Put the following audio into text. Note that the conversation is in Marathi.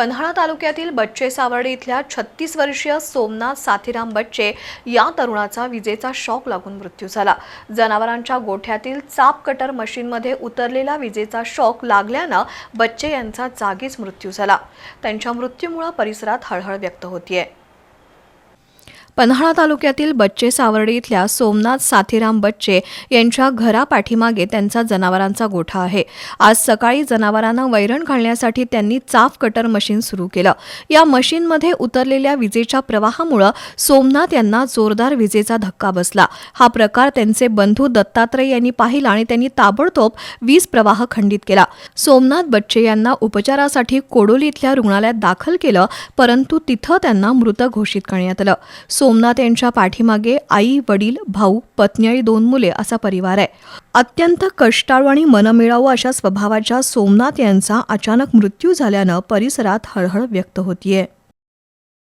पन्हाळा तालुक्यातील बच्चे सावर्डे इथल्या छत्तीस वर्षीय सोमनाथ साथीराम बच्चे या तरुणाचा विजेचा शॉक लागून मृत्यू झाला. जनावरांच्या गोठ्यातील चाप कटर मशीनमध्ये उतरलेला विजेचा शॉक लागल्यानं बच्चे यांचा जागीच मृत्यू झाला. त्यांच्या मृत्यूमुळे परिसरात हळहळ व्यक्त होतीये. पन्हाळा तालुक्यातील बच्चे सावर्डे इथल्या सोमनाथ साथीराम बच्चे यांच्या घरापाठीमागे त्यांचा जनावरांचा गोठा आहे. आज सकाळी जनावरांना वैरण घालण्यासाठी त्यांनी चाफ कटर मशीन सुरू केलं. या मशीनमध्ये उतरलेल्या विजेच्या प्रवाहामुळं सोमनाथ यांना जोरदार विजेचा धक्का बसला. हा प्रकार त्यांचे बंधू दत्तात्रय यांनी पाहिला आणि त्यांनी ताबडतोब वीज प्रवाह खंडित केला. सोमनाथ बच्चे यांना उपचारासाठी कोडोली इथल्या रुग्णालयात दाखल केलं परंतु तिथं त्यांना मृत घोषित करण्यात आलं. सोमनाथ यांच्या पाठीमागे आई वडील भाऊ पत्नी आणि दोन मुले असा परिवार आहे. अत्यंत कष्टाळू आणि मनमिळावू अशा स्वभावाच्या सोमनाथ यांचा अचानक मृत्यू झाल्यानं परिसरात हळहळ व्यक्त होतीये.